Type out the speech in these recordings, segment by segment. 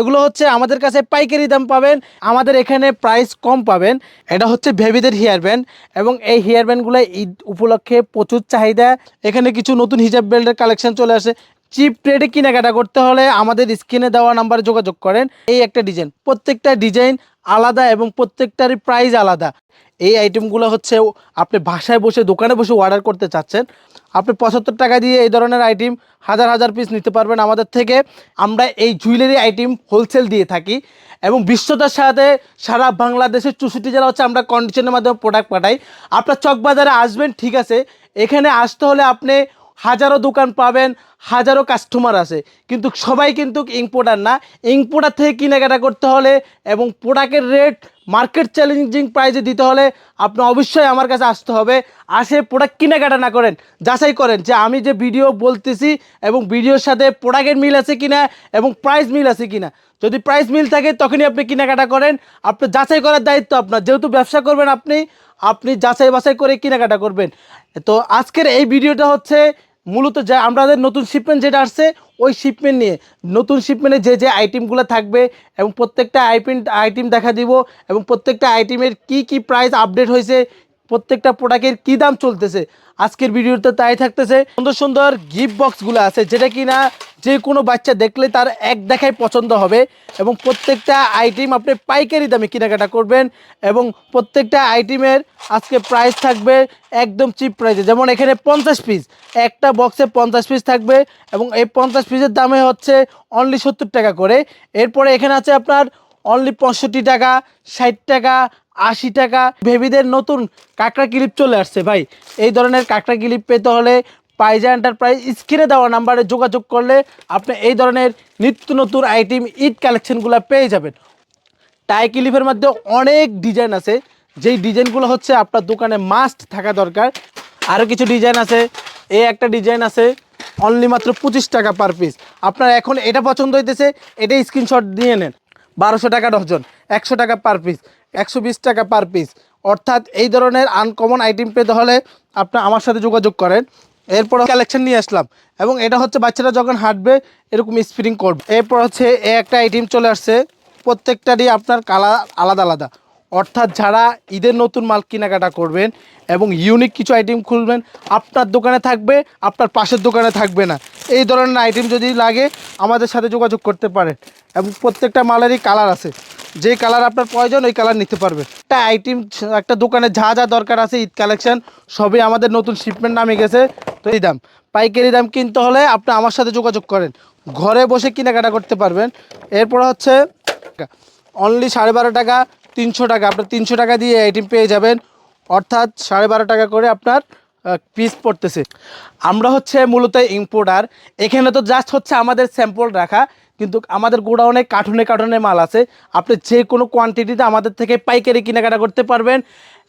এগুলো হচ্ছে আমাদের কাছে পাইকারি দাম পাবেন, আমাদের এখানে প্রাইস কম পাবেন। এটা হচ্ছে ভেবিদের হেয়ার ব্যান্ড এবং এই হেয়ার ব্যান্ডগুলো ঈদ উপলক্ষে প্রচুর চাহিদা। এখানে কিছু নতুন হিজাব বেল্টের কালেকশন চলে আসে। চিপ রেটে কেনাকাটা করতে হলে আমাদের স্ক্রিনে দেওয়া নাম্বারে যোগাযোগ করেন। এই একটা ডিজাইন প্রত্যেকটা ডিজাইন আলাদা এবং প্রত্যেকটারই প্রাইস আলাদা। এই আইটেমগুলো হচ্ছে আপনি বাসায় বসে, দোকানে বসে অর্ডার করতে চাচ্ছেন, আপনি পঁচাত্তর টাকা দিয়ে এই ধরনের আইটেম হাজার হাজার পিস নিতে পারবেন আমাদের থেকে। আমরা এই জুয়েলারি আইটেম হোলসেল দিয়ে থাকি এবং বিশ্বতার সাথে সারা বাংলাদেশের চৌষট্টি জেলা হচ্ছে আমরা কন্ডিশনের মাধ্যমে প্রোডাক্ট পাঠাই। আপনার চকবাজারে আসবেন, ঠিক আছে। এখানে আসতে হলে আপনি হাজারো দোকান পাবেন, হাজারো কাস্টমার আছে। কিন্তু সবাই কিন্তু ইম্পোর্টার না। ইম্পোর্টার থেকে কেনাকাটা করতে হলে এবং প্রোডাক্টের রেট মার্কেট চ্যালেঞ্জিং প্রাইসে দিতে হলে আপনি অবশ্যই আমার কাছে আসতে হবে। আসে প্রোডাক্ট কেনাকাটা না করেন, যাচাই করেন যে আমি যে ভিডিও বলতেছি এবং ভিডিওর সাথে প্রোডাক্টের মিল আছে কিনা এবং প্রাইস মিল আছে কিনা। যদি প্রাইস মিল থাকে, তখনই আপনি কেনাকাটা করেন। আপনি যাচাই করার দায়িত্ব আপনার। যেহেতু ব্যবসা করবেন আপনি আপনি যাচাই বাছাই করে কেনাকাটা করবেন। তো আজকের এই ভিডিওটা হচ্ছে মূলত যা আমাদের নতুন শিপমেন্ট যেটা আসছে, ওই শিপমেন্ট নিয়ে। নতুন শিপমেন্টে যে যে আইটেমগুলো থাকবে এবং প্রত্যেকটা আইটেম আইটেম দেখা দিব এবং প্রত্যেকটা আইটেমের কি কি প্রাইস আপডেট হয়েছে প্রত্যেকটা প্রোডাক্টের কী দাম চলতেছে? আজকের ভিডিওতে তাই থাকতেছে। সুন্দর সুন্দর গিফট বক্সগুলো আছে, যেটা কি না যে কোনো বাচ্চা দেখলে তার এক দেখায় পছন্দ হবে এবং প্রত্যেকটা আইটেম আপনি পাইকারি দামে কেনাকাটা করবেন এবং প্রত্যেকটা আইটেমের আজকে প্রাইস থাকবে একদম চিপ প্রাইসে যেমন এখানে পঞ্চাশ পিস একটা বক্সে পঞ্চাশ পিস থাকবে এবং এই পঞ্চাশ পিসের দামে হচ্ছে অনলি সত্তর টাকা করে। এরপরে এখানে আছে আপনার অনলি পঁয়ষট্টি টাকা, ষাট টাকা আশি টাকা। বেবিদের নতুন কাঁকড়া ক্লিপ চলে আসছে ভাই। এই ধরনের কাঁকড়া ক্লিপ পেতে হলে পাইজা এন্টারপ্রাইজ স্ক্রিনে দেওয়া নাম্বারে যোগাযোগ করলে আপনি এই ধরনের নিত্য নতুন আইটেম ঈদ কালেকশনগুলো পেয়ে যাবেন। টাই ক্লিপের মধ্যে অনেক ডিজাইন আছে। যেই ডিজাইনগুলো হচ্ছে আপনার দোকানে মাস্ট থাকা দরকার। আরও কিছু ডিজাইন আছে। এই একটা ডিজাইন আছে অনলি মাত্র পঁচিশ টাকা পার পিস আপনার এখন এটা পছন্দ হইতেছে, এটাই স্ক্রিনশট দিয়ে নেন। বারোশো টাকা ডজন, একশো টাকা পার পিস একশো বিশ টাকা পার পিস অর্থাৎ এই ধরনের আনকমন আইটেম পেতে হলে আপনি আমার সাথে যোগাযোগ করেন। এরপর কালেকশন নিয়ে আসলাম। এবং এটা হচ্ছে বাচ্চারা যখন হাঁটবে, এরকম স্প্রিং করবে। এরপর হচ্ছে এ একটা আইটেম চলে আসছে। প্রত্যেকটারই আপনার কালার আলাদা আলাদা। অর্থাৎ যারা ঈদের নতুন মাল কেনাকাটা করবেন এবং ইউনিক কিছু আইটেম খুলবেন, আপনার দোকানে থাকবে, আপনার পাশের দোকানে থাকবে না। এই ধরনের আইটেম যদি লাগে, আমাদের সাথে যোগাযোগ করতে পারেন। এবং প্রত্যেকটা মালেরই কালার আছে। যে কালার আপনার প্রয়োজন, ওই কালার নিতে পারবে। একটা আইটেম একটা দোকানে যা যা দরকার আছে, ঈদ কালেকশন সবই আমাদের নতুন শিপমেন্ট নামে গেছে। তো এই দাম, পাইকারি দাম কিনতে হলে আপনি আমার সাথে যোগাযোগ করেন। ঘরে বসে কেনাকাটা করতে পারবেন। এরপর হচ্ছে অনলি সাড়ে বারো টাকা, তিনশো টাকা। আপনার তিনশো টাকা দিয়ে আইটেম পেয়ে যাবেন। অর্থাৎ সাড়ে বারো টাকা করে আপনার পিস পড়তেছে। আমরা হচ্ছে মূলত ইম্পোর্টার এখানে তো জাস্ট হচ্ছে আমাদের স্যাম্পল রাখা। কিন্তু আমাদের গোডাউনে কার্টুনে কার্টুনে মাল আছে। আপনি যে কোনো কোয়ান্টিটিতে আমাদের থেকে পাইকারি কেনাকাটা করতে পারবেন।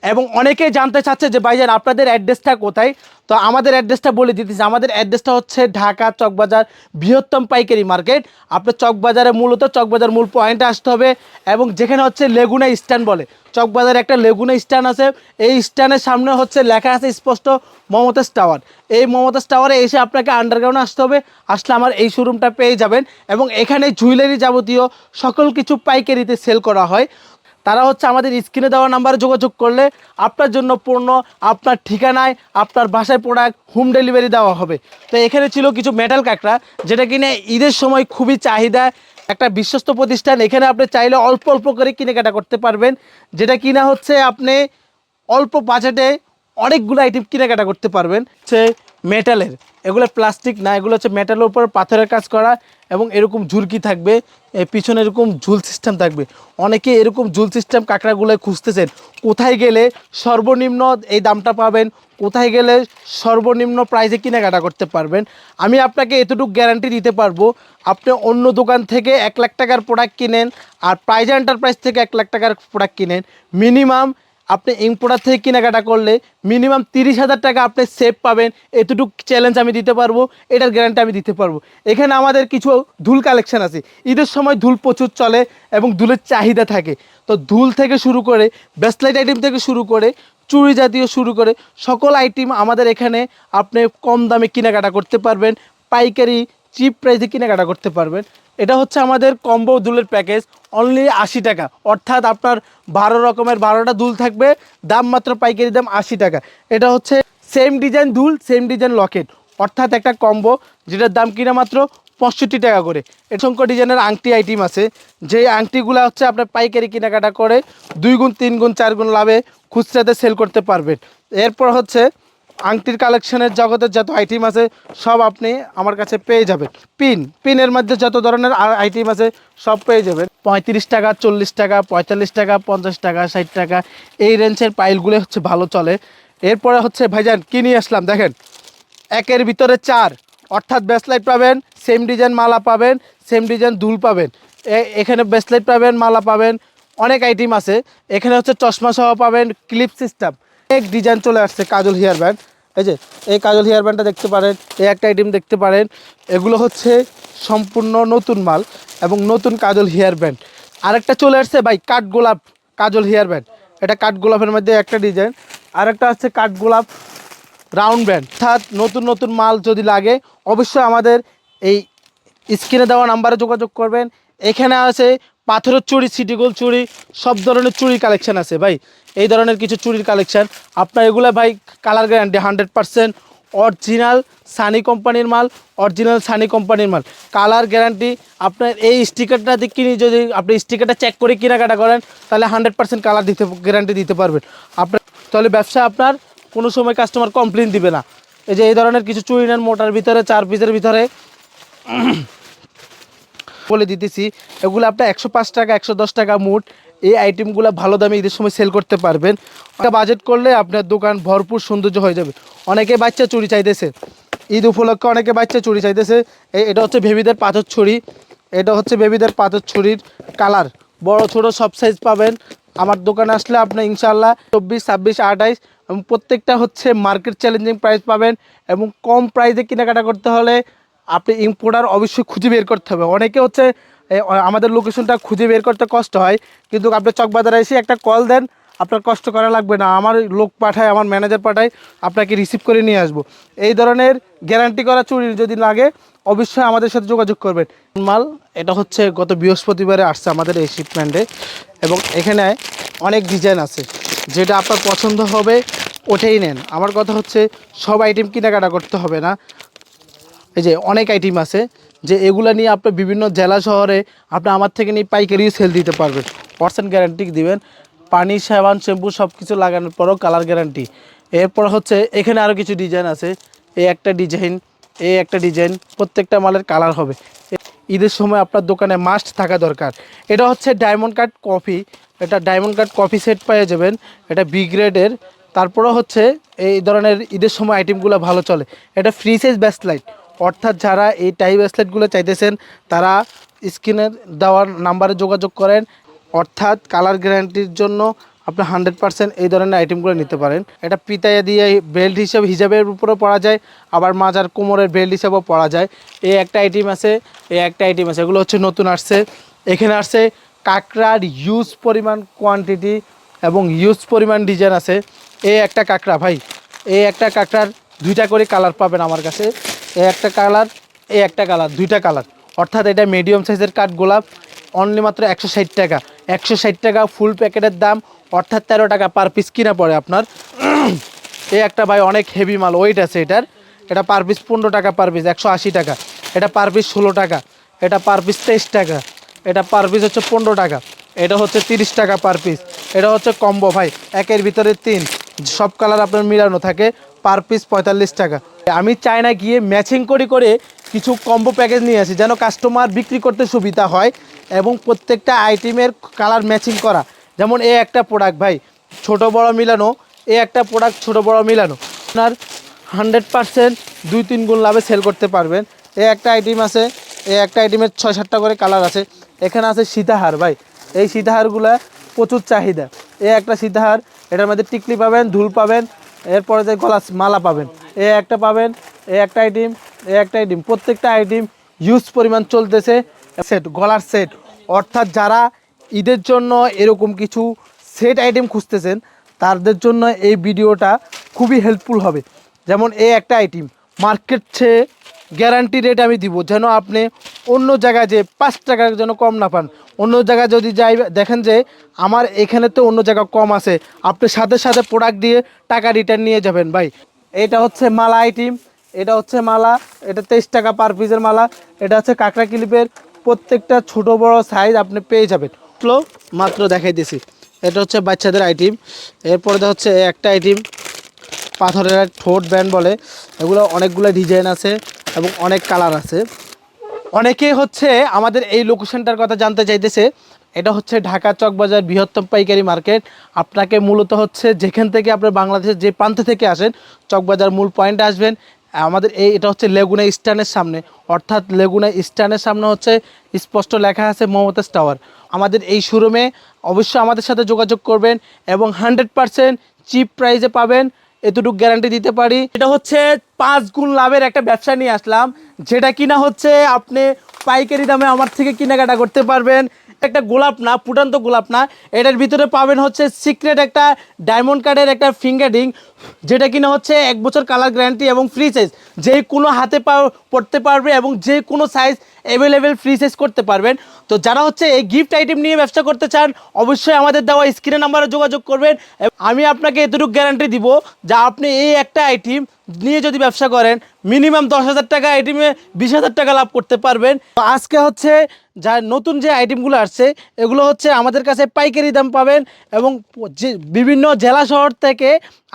এবং অনেকেই জানতে চাচ্ছে যে, ভাইজান, আপনাদের অ্যাড্রেসটা কোথায়? তো আমাদের অ্যাড্রেসটা বলে দিতেছি। আমাদের অ্যাড্রেসটা হচ্ছে ঢাকা চকবাজার বৃহত্তম পাইকারি মার্কেট। আপনার চকবাজারে মূলত, চকবাজার মূল পয়েন্টে আসতে হবে এবং যেখানে হচ্ছে লেগুনা স্ট্যান্ড বলে। চকবাজারে একটা লেগুনা স্ট্যান্ড আছে। এই স্ট্যান্ডের সামনে হচ্ছে লেখা আছে স্পষ্ট মমতাজ টাওয়ার। এই মমতাজ টাওয়ারে এসে আপনাকে আন্ডারগ্রাউন্ডে আসতে হবে। আসলে আমার এই শোরুমটা পেয়ে যাবেন এবং এখানে জুয়েলারি যাবতীয় সকল কিছু পাইকারিতে সেল করা হয়। তারা হচ্ছে আমাদের স্ক্রিনে দেওয়া নাম্বারে যোগাযোগ করলে আপনার জন্য পণ্য, আপনার ঠিকানায়, আপনার বাসায় প্রোডাক্ট হোম ডেলিভারি দেওয়া হবে। তো এখানে ছিল কিছু মেটাল কাঁকড়া, যেটা কিনে ঈদের সময় খুবই চাহিদা, একটা বিশ্বস্ত প্রতিষ্ঠান। এখানে আপনি চাইলে অল্প অল্প করে কেনাকাটা করতে পারবেন, যেটা কিনা হচ্ছে আপনি অল্প বাজেটে অনেকগুলো আইটেম কেনাকাটা করতে পারবেন। হচ্ছে মেটালের। এগুলো প্লাস্টিক না, এগুলো হচ্ছে মেটালের উপর পাথরের কাজ করা এবং এরকম ঝুরকি থাকবে পিছনে এরকম ঝুল সিস্টেম থাকবে। অনেকে এরকম ঝুল সিস্টেম কাঁকড়াগুলো খুঁজতেছেন, কোথায় গেলে সর্বনিম্ন এই দামটা পাবেন, কোথায় গেলে সর্বনিম্ন প্রাইসে কেনাকাটা করতে পারবেন। আমি আপনাকে এতটুকু গ্যারান্টি দিতে পারব, আপনি অন্য দোকান থেকে এক লাখ টাকার প্রোডাক্ট কিনেন আর প্রাইজ এন্টারপ্রাইজ থেকে এক লাখ টাকার প্রোডাক্ট কিনেন। মিনিমাম আপনি ইম্পোর্টার থেকে কেনাকাটা করলে মিনিমাম তিরিশ হাজার টাকা আপনি সেভ পাবেন। এতটুকু চ্যালেঞ্জ আমি দিতে পারব, এটার গ্যারান্টি আমি দিতে পারব। এখানে আমাদের কিছু ধুল কালেকশন আছে। ঈদের সময় ধুল প্রচুর চলে এবং ধুলের চাহিদা থাকে। তো ধুল থেকে শুরু করে ব্যাসলাইট আইটেম থেকে শুরু করে, চুড়ি জাতীয় শুরু করে, সকল আইটেম আমাদের এখানে আপনি কম দামে কেনাকাটা করতে পারবেন। পাইকারি চিপ প্রাইসে কেনাকাটা করতে পারবেন। এটা হচ্ছে আমাদের কম্বো দুলের প্যাকেজ অনলি আশি টাকা। অর্থাৎ আপনার বারো রকমের বারোটা দুল থাকবে, দাম মাত্র পাইকারি দাম আশি টাকা। এটা হচ্ছে সেম ডিজাইন দুল সেম ডিজাইন লকেট অর্থাৎ একটা কম্বো যেটার দাম কিনা মাত্র পঁয়ষট্টি টাকা করে। অসংখ্য ডিজাইনের আংটি আইটেম আছে। যে আংটিগুলো হচ্ছে আপনার পাইকারি কেনাকাটা করে, দুই গুণ, তিন গুণ, চার গুণ লাভে খুচরাতে সেল করতে পারবেন। এরপর হচ্ছে আংটির কালেকশনের জগতের যত আইটেম আছে, সব আপনি আমার কাছে পেয়ে যাবেন। পিন, পিনের মধ্যে যত ধরনের আইটেম আছে, সব পেয়ে যাবেন। পঁয়ত্রিশ টাকা, চল্লিশ টাকা, পঁয়তাল্লিশ টাকা, পঞ্চাশ টাকা, ষাট টাকা, এই রেঞ্জের পাইলগুলো হচ্ছে ভালো চলে। এরপরে হচ্ছে, ভাইজান, কি নিয়ে আসলাম? দেখেন, একের ভিতরে চার। অর্থাৎ ব্যাসলাইট পাবেন সেম ডিজাইন মালা পাবেন সেম ডিজাইন দুল পাবেন। এখানে ব্যাসলাইট পাবেন, মালা পাবেন, অনেক আইটেম আছে। এখানে হচ্ছে চশমা সহ পাবেন ক্লিপ সিস্টেম এক ডিজাইন চলে আসছে কাজল হেয়ার ব্যান্ড এই যে, এই কাজল হেয়ার ব্যান্ডটা দেখতে পারেন, এই একটা আইটেম দেখতে পারেন। এগুলো হচ্ছে সম্পূর্ণ নতুন মাল এবং নতুন কাজল হেয়ার ব্যান্ড আরেকটা চলে আসছে ভাই, কাঠ গোলাপ কাজল হেয়ার ব্যান্ড এটা কাঠ গোলাপের মধ্যে একটা ডিজাইন আরেকটা হচ্ছে কাঠ গোলাপ রাউন্ড ব্যান্ড অর্থাৎ নতুন নতুন মাল যদি লাগে, অবশ্যই আমাদের এই স্ক্রিনে দেওয়া নাম্বারে যোগাযোগ করবেন। এখানে আছে পাথরের চুড়ি সিটিগোল চুড়ি, সব ধরনের চুড়ি কালেকশন আছে ভাই। এই ধরনের কিছু চুড়ির কালেকশান আপনার এগুলো ভাই colour guarantee hundred percent original Sunny কোম্পানির মাল অরিজিনাল সানি কোম্পানির মাল। কালার গ্যারান্টি আপনার এই স্টিকারটা কিনে যদি আপনি স্টিকারটা চেক করে কেনাকাটা করেন, তাহলে হান্ড্রেড পার্সেন্ট কালার দিতে গ্যারান্টি দিতে পারবেন। আপনার, তাহলে ব্যবসা আপনার কোনো সময় কাস্টমার কমপ্লেন দিবে না। এই যে এই ধরনের কিছু চুড়ি নেন মোটার ভিতরে, চার পিসের ভিতরে। বলে দিতেছি, এগুলো আপনার একশো পাঁচ টাকা, একশো দশ টাকা মুট। এই আইটেমগুলো ভালো দামে ঈদের সময় সেল করতে পারবেন। একটা বাজেট করলে আপনার দোকান ভরপুর সৌন্দর্য হয়ে যাবে। অনেকে বাচ্চা চুরি চাইতেছে। ঈদ উপলক্ষে অনেকে বাচ্চা চুরি চাইতেছে। এটা হচ্ছে বেবিদের পাথর ছুরি। এটা হচ্ছে বেবিদের পাথর ছুরির কালার বড়, ছোট, সব সাইজ পাবেন। আমার দোকানে আসলে আপনি ইনশাল্লাহ চব্বিশ, ছাব্বিশ, আঠাইশ এবং প্রত্যেকটা হচ্ছে মার্কেট চ্যালেঞ্জিং প্রাইস পাবেন এবং কম প্রাইসে কেনাকাটা করতে হলে আপনি ইম্পোর্টার অবশ্যই খুঁজে বের করতে হবে। অনেকে হচ্ছে আমাদের লোকেশনটা খুঁজে বের করতে কষ্ট হয়, কিন্তু আপনি চকবাজারে এসে একটা কল দেন, আপনার কষ্ট করা লাগবে না। আমার লোক পাঠায়, আমার ম্যানেজার পাঠায়, আপনাকে রিসিভ করে নিয়ে আসব। এই ধরনের গ্যারান্টি করা চুরি যদি লাগে, অবশ্যই আমাদের সাথে যোগাযোগ করবেন। মাল, এটা হচ্ছে গত বৃহস্পতিবারে আসছে আমাদের এই শিপমেন্টে এবং এখানে অনেক ডিজাইন আছে। যেটা আপনার পছন্দ হবে, ওটাই নেন। আমার কথা হচ্ছে, সব আইটেম কেনাকাটা করতে হবে না। এই যে অনেক আইটেম আছে যে এগুলো নিয়ে আপনি বিভিন্ন জেলা শহরে আপনি আমার থেকে নিয়ে পাইকারিও সেল দিতে পারবেন। পার্সেন্ট গ্যারান্টি দিবেন। পানি, সাবান শ্যাম্পু সব কিছু লাগানোর পরও কালার গ্যারান্টি এরপর হচ্ছে এখানে আরও কিছু ডিজাইন আছে। এই একটা ডিজাইন এই একটা ডিজাইন প্রত্যেকটা মালের কালার হবে। ঈদের সময় আপনার দোকানে মাস্ট থাকা দরকার। এটা হচ্ছে ডায়মন্ড কাট কফি এটা ডায়মন্ড কাট কফি সেট পেয়ে যাবেন। এটা বি গ্রেডের তারপরে হচ্ছে এই ধরনের ঈদের সময় আইটেমগুলো ভালো চলে। এটা ফ্রি সাইজ ব্যাসলাইট অর্থাৎ যারা এই টাই ব্যাসলাইটগুলো চাইতেছেন, তারা স্ক্রিনের দেওয়ার নাম্বারে যোগাযোগ করেন। অর্থাৎ কালার গ্যারান্টির জন্য আপনি হান্ড্রেড পার্সেন্ট এই ধরনের আইটেমগুলো নিতে পারেন। এটা পিতাইয়া দিয়ে বেল্ট হিসাবে হিসাবের উপরেও পরা যায়, আবার মাজার কোমরের বেল্ট হিসাবেও পরা যায়। এই একটা আইটেম আছে এই একটা আইটেম আছে, এগুলো হচ্ছে নতুন আসছে। এখানে আসছে কাঁকড়ার ইউজ পরিমাণ কোয়ান্টিটি এবং ইউজ পরিমাণ ডিজাইন আছে। এই একটা কাঁকড়া ভাই এই একটা কাঁকড়ার দুইটা করে কালার পাবেন আমার কাছে। এই একটা কালার এই একটা কালার দুইটা কালার অর্থাৎ এটা মিডিয়াম সাইজের কাঠ গোলাপ অনলি মাত্র একশো ষাট টাকা। একশো ষাট টাকা ফুল প্যাকেটের দাম, অর্থাৎ তেরো টাকা পার পিস কিনা পড়ে আপনার। এই একটা ভাই অনেক হেভি মাল ওয়েট আছে এটার। এটা পার পিস পনেরো টাকা পার পিস একশো আশি টাকা। এটা পার পিস ষোলো টাকা। এটা পার পিস তেইশ টাকা। এটা পার পিস হচ্ছে পনেরো টাকা। এটা হচ্ছে তিরিশ টাকা পার পিস এটা হচ্ছে কম্বো ভাই, একের ভিতরে তিন। সব কালার আপনার মিলানো থাকে। পার পিস পঁয়তাল্লিশ টাকা। আমি চাই না গিয়ে ম্যাচিং করে করে কিছু কম্বো প্যাকেজ নিয়ে আসি, যেন কাস্টমার বিক্রি করতে সুবিধা হয় এবং প্রত্যেকটা আইটেমের কালার ম্যাচিং করা। যেমন এ একটা প্রোডাক্ট ভাই, ছোট বড় মিলানো, এ একটা প্রোডাক্ট ছোট বড় মিলানো। আপনার হান্ড্রেড পারসেন্ট দুই তিন গুণ লাভে সেল করতে পারবেন। এ একটা আইটেম আছে, এ একটা আইটেমের ছয় সাতটা করে কালার আছে। এখানে আছে সীতাহার ভাই, এই সীতাহারগুলা প্রচুর চাহিদা। এ একটা সীতাহার, এটার মধ্যে টিকলি পাবেন, ধুল পাবেন এরপরে যে গলা মালা পাবেন, এ একটা পাবেন, এ একটা আইটেম, এ একটা আইটেম, প্রত্যেকটা আইটেম ইউজ পরিমাণ চলতেছে। সেট গলার সেট অর্থাৎ যারা ঈদের জন্য এরকম কিছু সেট আইটেম খুঁজতেছেন, তাদের জন্য এই ভিডিওটা খুবই হেল্পফুল হবে। যেমন এ একটা আইটেম মার্কেট চেয়ে গ্যারান্টি রেট আমি দিব যেন আপনি অন্য জায়গায় যে পাঁচ টাকা যেন কম না পান। অন্য জায়গায় যদি যাই, দেখেন যে আমার এখানে তো অন্য জায়গা কম আছে, আপনি সাথে সাথে প্রোডাক্ট দিয়ে টাকা রিটার্ন নিয়ে যাবেন ভাই। এটা হচ্ছে মালা আইটেম এটা হচ্ছে মালা, এটা তেইশ টাকা পার পিসের মালা, এটা হচ্ছে কাঁকড়া ক্লিপের প্রত্যেকটা ছোট বড় সাইজ আপনি পেয়ে যাবেন। স্লো মাত্র দেখাই দিছি। এটা হচ্ছে বাচ্চাদের আইটেম এরপরে হচ্ছে একটা আইটেম পাথরের ঠোঁট ব্যান্ড বলে, এগুলো অনেকগুলো ডিজাইন আছে। এবং অনেক কালার আছে। অনেকেই হচ্ছে আমাদের এই লোকেশনটার কথা জানতে চাইতেছে। এটা হচ্ছে ঢাকা চকবাজার বৃহত্তম পাইকারি মার্কেট। আপনাকে মূলত হচ্ছে যেখান থেকে আপনি বাংলাদেশের যে প্রান্ত থেকে আসেন, চকবাজার মূল পয়েন্টে আসবেন। আমাদের এই এটা হচ্ছে লেগুনা স্ট্যান্ডের সামনে। অর্থাৎ লেগুনা স্ট্যান্ডের সামনে হচ্ছে স্পষ্ট লেখা আছে মমতাজ টাওয়ার। আমাদের এই শোরুমে অবশ্যই আমাদের সাথে যোগাযোগ করবেন এবং হান্ড্রেড পারসেন্ট চিপ প্রাইসে পাবেন। এতটুকু গ্যারান্টি দিতে পারি। এটা হচ্ছে পাঁচ গুণ লাভের একটা ব্যবসা নিয়ে আসলাম, যেটা কিনা হচ্ছে আপনি পাইকারি দামে আমার থেকে কেনাকাটা করতে পারবেন। একটা গোলাপ না, ফুটান্ত গোলাপ না, এটার ভিতরে পাবেন হচ্ছে সিক্রেট একটা ডায়মন্ড কার্ডের একটা ফিঙ্গারিং যেটা কিনা হচ্ছে এক বছর কালার গ্যারান্টি এবং ফ্রি সাইজ যে কোনো হাতে পড়তে পারবে এবং যে কোনো সাইজ অ্যাভেলেবেল ফ্রি সাইজ করতে পারবেন। তো যারা হচ্ছে এই গিফট আইটেম নিয়ে ব্যবসা করতে চান, অবশ্যই আমাদের দেওয়া স্ক্রিনে নাম্বারে যোগাযোগ করবেন। আমি আপনাকে এতটুকু গ্যারান্টি দিব যা আপনি এই একটা আইটেম নিয়ে যদি ব্যবসা করেন মিনিমাম দশ হাজার টাকা আইটেমে বিশ হাজার টাকা লাভ করতে পারবেন। আজকে হচ্ছে যা নতুন যে আইটেমগুলো আসছে, এগুলো হচ্ছে আমাদের কাছে পাইকারি দাম পাবেন এবং যে বিভিন্ন জেলা শহর থেকে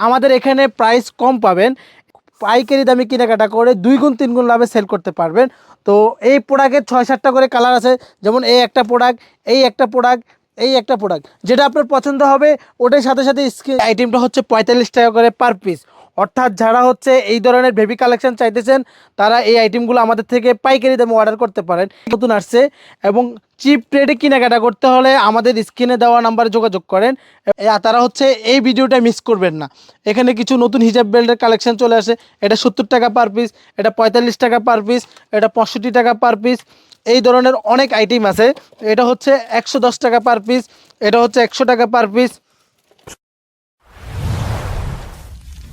আমাদের এখানে প্রাইস কম পাবেন। পাইকারি দামে কেনাকাটা করে দুই গুণ, তিন গুণ লাভে সেল করতে পারবেন। তো এই প্রোডাক্টের ছয়, সাতটা করে কালার আছে। যেমন এই একটা প্রোডাক্ট এই একটা প্রোডাক্ট এই একটা প্রোডাক্ট যেটা আপনার পছন্দ হবে, ওটার সাথে সাথে আইটেমটা হচ্ছে পঁয়তাল্লিশ টাকা করে পার পিস অর্থাৎ যারা হচ্ছে এই ধরনের বেবি কালেকশন চাইতেছেন, তারা এই আইটেমগুলো আমাদের থেকে পাইকারি দামে অর্ডার করতে পারেন। নতুন আসছে এবং চিপ রেটে কেনাকাটা করতে হলে আমাদের স্ক্রিনে দেওয়া নাম্বারে যোগাযোগ করেন। তারা হচ্ছে এই ভিডিওটা মিস করবেন না। এখানে কিছু নতুন হিজাব বেল্টের কালেকশন চলে আসে। এটা সত্তর টাকা পার পিস এটা পঁয়তাল্লিশ টাকা পার পিস এটা পঁয়ষট্টি টাকা পার পিস এই ধরনের অনেক আইটেম আছে। এটা হচ্ছে একশো দশ টাকা পার পিস এটা হচ্ছে একশো টাকা পার পিস